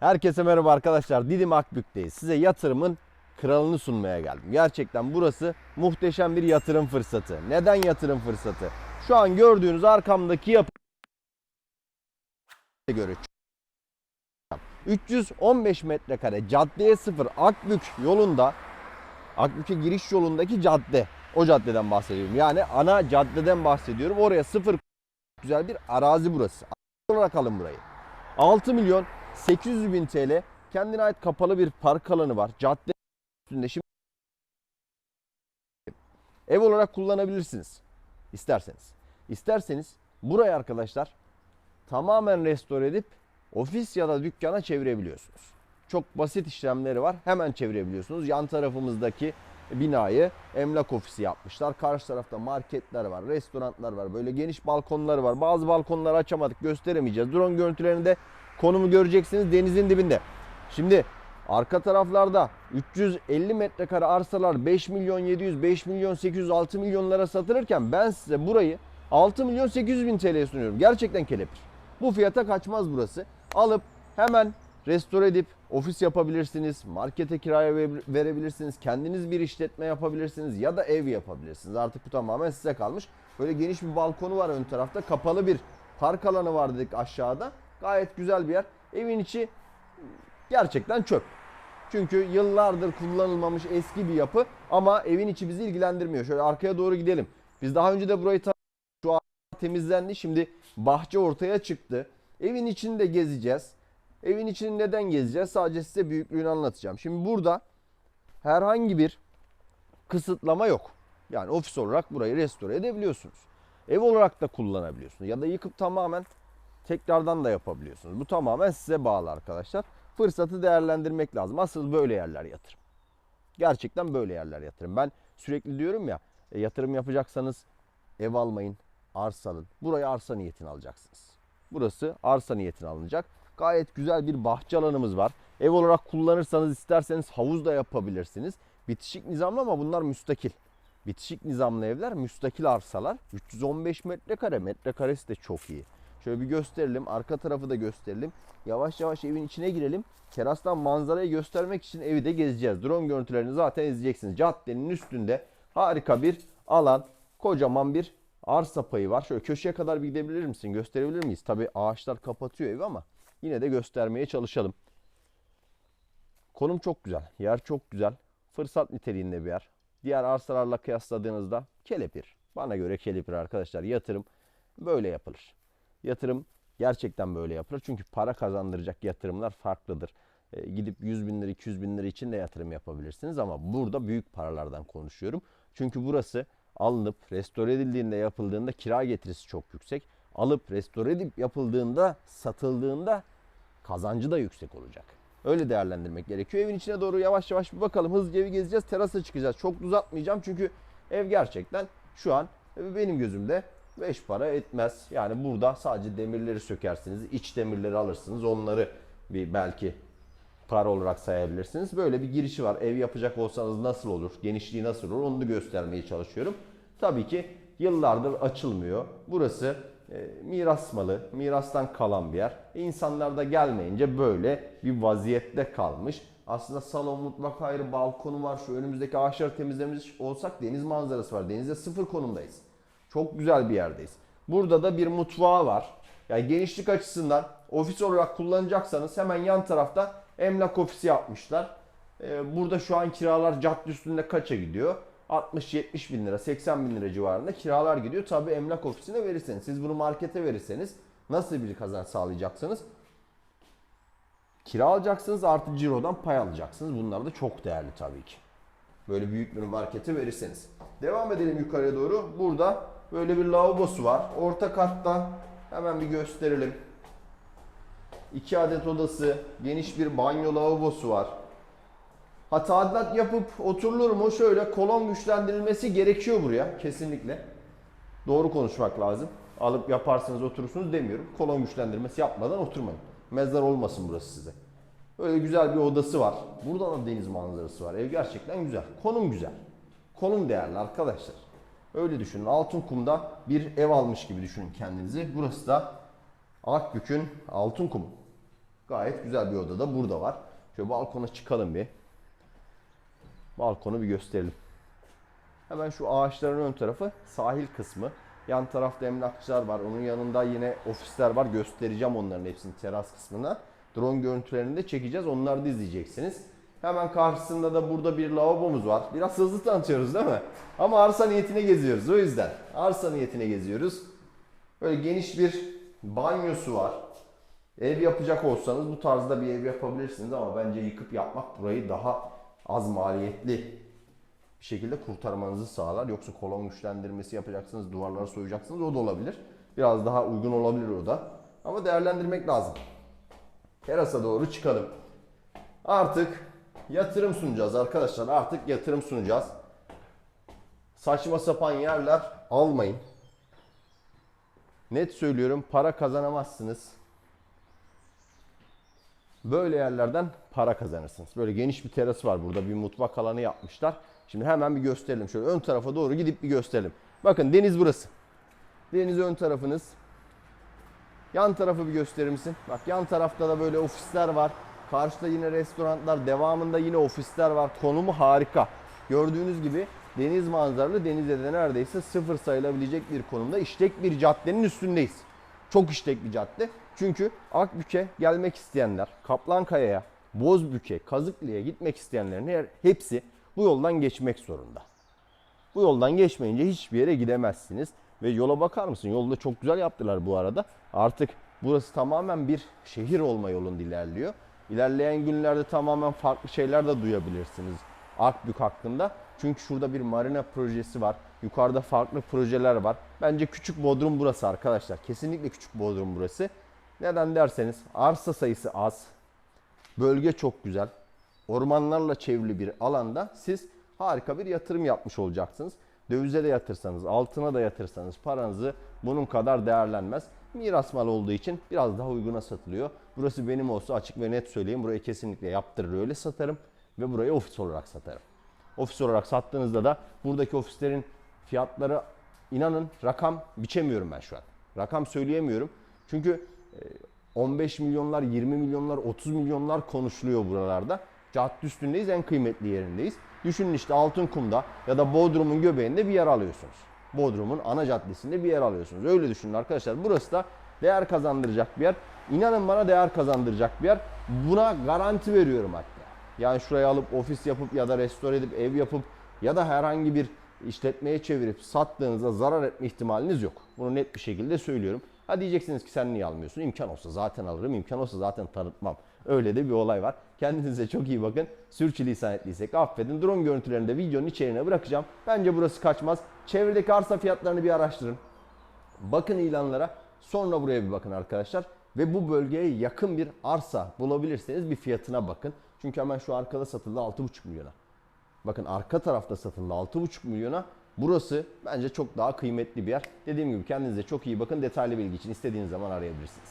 Herkese merhaba arkadaşlar. Didim Akbük'teyiz. Size yatırımın kralını sunmaya geldim. Gerçekten burası muhteşem bir yatırım fırsatı. Neden yatırım fırsatı? Şu an gördüğünüz arkamdaki yapı göre 315 metrekare caddeye sıfır Akbük yolunda Akbük'e giriş yolundaki cadde. O caddeden bahsediyorum. Yani ana caddeden bahsediyorum. Oraya sıfır güzel bir arazi burası. olarak alın burayı. 6 milyon 800 bin TL kendine ait kapalı bir park alanı var. Cadde üstünde şimdi ev olarak kullanabilirsiniz. İsterseniz. İsterseniz burayı arkadaşlar tamamen restore edip ofis ya da dükkana çevirebiliyorsunuz. Çok basit işlemleri var. Hemen çevirebiliyorsunuz. Yan tarafımızdaki binayı emlak ofisi yapmışlar. Karşı tarafta marketler var, restoranlar var. Böyle geniş balkonları var. Bazı balkonları açamadık, gösteremeyeceğiz. Drone görüntülerinde konumu göreceksiniz denizin dibinde. Şimdi arka taraflarda 350 metrekare arsalar 5 milyon 700, 5 milyon 800, 6 milyonlara satılırken ben size burayı 6 milyon 800 bin TL'ye sunuyorum. Gerçekten kelepir. Bu fiyata kaçmaz burası. Alıp hemen restore edip ofis yapabilirsiniz, markete kiraya ve- verebilirsiniz, kendiniz bir işletme yapabilirsiniz ya da ev yapabilirsiniz. Artık bu tamamen size kalmış. Böyle geniş bir balkonu var ön tarafta. Kapalı bir park alanı var dedik aşağıda. Gayet güzel bir yer. Evin içi gerçekten çöp. Çünkü yıllardır kullanılmamış eski bir yapı ama evin içi bizi ilgilendirmiyor. Şöyle arkaya doğru gidelim. Biz daha önce de burayı şu an temizlendi. Şimdi bahçe ortaya çıktı. Evin içinde gezeceğiz. Evin içini neden gezeceğiz? Sadece size büyüklüğünü anlatacağım. Şimdi burada herhangi bir kısıtlama yok. Yani ofis olarak burayı restore edebiliyorsunuz. Ev olarak da kullanabiliyorsunuz. Ya da yıkıp tamamen tekrardan da yapabiliyorsunuz. Bu tamamen size bağlı arkadaşlar. Fırsatı değerlendirmek lazım. Asıl böyle yerler yatırım. Gerçekten böyle yerler yatırım. Ben sürekli diyorum ya e, yatırım yapacaksanız ev almayın, arsa alın. Burayı arsa niyetine alacaksınız. Burası arsa niyetine alınacak. Gayet güzel bir bahçe alanımız var. Ev olarak kullanırsanız isterseniz havuz da yapabilirsiniz. Bitişik nizamlı ama bunlar müstakil. Bitişik nizamlı evler müstakil arsalar. 315 metrekare. Metrekaresi de çok iyi. Şöyle bir gösterelim. Arka tarafı da gösterelim. Yavaş yavaş evin içine girelim. Terastan manzarayı göstermek için evi de gezeceğiz. Drone görüntülerini zaten izleyeceksiniz. Caddenin üstünde harika bir alan. Kocaman bir arsa payı var. Şöyle köşeye kadar bir gidebilir misin? Gösterebilir miyiz? Tabii ağaçlar kapatıyor evi ama yine de göstermeye çalışalım. Konum çok güzel. Yer çok güzel. Fırsat niteliğinde bir yer. Diğer arsalarla kıyasladığınızda kelepir. Bana göre kelepir arkadaşlar. Yatırım böyle yapılır. Yatırım gerçekten böyle yapılır. Çünkü para kazandıracak yatırımlar farklıdır. E, gidip 100 bin lira 200 bin lira için de yatırım yapabilirsiniz ama burada büyük paralardan konuşuyorum. Çünkü burası alınıp restore edildiğinde yapıldığında kira getirisi çok yüksek. Alıp restore edip yapıldığında satıldığında kazancı da yüksek olacak. Öyle değerlendirmek gerekiyor. Evin içine doğru yavaş yavaş bir bakalım. Hızlıca evi gezeceğiz. Terasa çıkacağız. Çok uzatmayacağım çünkü ev gerçekten şu an benim gözümde 5 para etmez. Yani burada sadece demirleri sökersiniz. iç demirleri alırsınız. Onları bir belki para olarak sayabilirsiniz. Böyle bir girişi var. Ev yapacak olsanız nasıl olur? Genişliği nasıl olur? Onu da göstermeye çalışıyorum. Tabii ki yıllardır açılmıyor. Burası e, miras malı, mirastan kalan bir yer. İnsanlar da gelmeyince böyle bir vaziyette kalmış. Aslında salon, mutfak ayrı, balkonu var. Şu önümüzdeki ağaçları temizlemiş olsak deniz manzarası var. Denize sıfır konumdayız. Çok güzel bir yerdeyiz. Burada da bir mutfağı var. Yani genişlik açısından ofis olarak kullanacaksanız hemen yan tarafta emlak ofisi yapmışlar. Ee, Burada şu an kiralar cadde üstünde kaça gidiyor? 60-70 bin lira, 80 bin lira civarında kiralar gidiyor. Tabii emlak ofisine verirseniz, siz bunu markete verirseniz nasıl bir kazanç sağlayacaksınız? Kira alacaksınız artı cirodan pay alacaksınız. Bunlar da çok değerli tabii ki. Böyle büyük bir markete verirseniz. Devam edelim yukarıya doğru. Burada böyle bir lavabosu var. Orta katta hemen bir gösterelim. İki adet odası, geniş bir banyo lavabosu var. Ha tadilat yapıp oturulur mu? Şöyle kolon güçlendirilmesi gerekiyor buraya kesinlikle. Doğru konuşmak lazım. Alıp yaparsınız oturursunuz demiyorum. Kolon güçlendirmesi yapmadan oturmayın. Mezar olmasın burası size. Öyle güzel bir odası var. Buradan da deniz manzarası var. Ev gerçekten güzel. Konum güzel. Konum değerli arkadaşlar. Öyle düşünün. Altınkum'da bir ev almış gibi düşünün kendinizi. Burası da Akbük'ün Altınkumu. Gayet güzel bir oda da burada var. Şöyle balkona çıkalım bir. Balkonu bir gösterelim. Hemen şu ağaçların ön tarafı sahil kısmı. Yan tarafta emlakçılar var. Onun yanında yine ofisler var. Göstereceğim onların hepsini teras kısmına. Drone görüntülerini de çekeceğiz. Onları da izleyeceksiniz. Hemen karşısında da burada bir lavabomuz var. Biraz hızlı tanıtıyoruz değil mi? Ama arsa niyetine geziyoruz o yüzden. Arsa niyetine geziyoruz. Böyle geniş bir banyosu var. Ev yapacak olsanız bu tarzda bir ev yapabilirsiniz ama bence yıkıp yapmak burayı daha az maliyetli bir şekilde kurtarmanızı sağlar. Yoksa kolon güçlendirmesi yapacaksınız, duvarları soyacaksınız o da olabilir. Biraz daha uygun olabilir o da. Ama değerlendirmek lazım. Terasa doğru çıkalım. Artık yatırım sunacağız arkadaşlar. Artık yatırım sunacağız. Saçma sapan yerler almayın. Net söylüyorum para kazanamazsınız. Böyle yerlerden para kazanırsınız. Böyle geniş bir teras var burada. Bir mutfak alanı yapmışlar. Şimdi hemen bir gösterelim. Şöyle ön tarafa doğru gidip bir gösterelim. Bakın deniz burası. Deniz ön tarafınız. Yan tarafı bir gösterir misin? Bak yan tarafta da böyle ofisler var. Karşıda yine restoranlar, devamında yine ofisler var. Konumu harika. Gördüğünüz gibi deniz manzaralı denize de neredeyse sıfır sayılabilecek bir konumda işlek bir caddenin üstündeyiz. Çok işlek bir cadde. Çünkü Akbük'e gelmek isteyenler, Kaplankaya'ya, Bozbük'e, Kazıklı'ya gitmek isteyenlerin hepsi bu yoldan geçmek zorunda. Bu yoldan geçmeyince hiçbir yere gidemezsiniz. Ve yola bakar mısın? Yolu da çok güzel yaptılar bu arada. Artık burası tamamen bir şehir olma yolunda ilerliyor. İlerleyen günlerde tamamen farklı şeyler de duyabilirsiniz Akbük hakkında. Çünkü şurada bir marina projesi var. Yukarıda farklı projeler var. Bence küçük Bodrum burası arkadaşlar. Kesinlikle küçük Bodrum burası. Neden derseniz arsa sayısı az. Bölge çok güzel. Ormanlarla çevrili bir alanda siz harika bir yatırım yapmış olacaksınız. Dövize de yatırsanız, altına da yatırsanız paranızı bunun kadar değerlenmez. Miras mal olduğu için biraz daha uyguna satılıyor. Burası benim olsa açık ve net söyleyeyim. Burayı kesinlikle yaptırır öyle satarım ve burayı ofis olarak satarım. Ofis olarak sattığınızda da buradaki ofislerin fiyatları inanın rakam biçemiyorum ben şu an. Rakam söyleyemiyorum. Çünkü e, 15 milyonlar, 20 milyonlar, 30 milyonlar konuşuluyor buralarda. Cadde üstündeyiz, en kıymetli yerindeyiz. Düşünün işte Altınkum'da ya da Bodrum'un göbeğinde bir yer alıyorsunuz. Bodrum'un ana caddesinde bir yer alıyorsunuz. Öyle düşünün arkadaşlar. Burası da değer kazandıracak bir yer. İnanın bana değer kazandıracak bir yer. Buna garanti veriyorum hatta. Yani şuraya alıp ofis yapıp ya da restore edip ev yapıp ya da herhangi bir işletmeye çevirip sattığınızda zarar etme ihtimaliniz yok. Bunu net bir şekilde söylüyorum. Ha diyeceksiniz ki sen niye almıyorsun? İmkan olsa zaten alırım, imkan olsa zaten tanıtmam. Öyle de bir olay var. Kendinize çok iyi bakın. Sürçülisan ettiysek affedin. Drone görüntülerini de videonun içeriğine bırakacağım. Bence burası kaçmaz. Çevredeki arsa fiyatlarını bir araştırın. Bakın ilanlara. Sonra buraya bir bakın arkadaşlar. Ve bu bölgeye yakın bir arsa bulabilirseniz bir fiyatına bakın. Çünkü hemen şu arkada satıldı 6,5 milyona. Bakın arka tarafta satıldı 6,5 milyona. Burası bence çok daha kıymetli bir yer. Dediğim gibi kendinize çok iyi bakın. Detaylı bilgi için istediğiniz zaman arayabilirsiniz.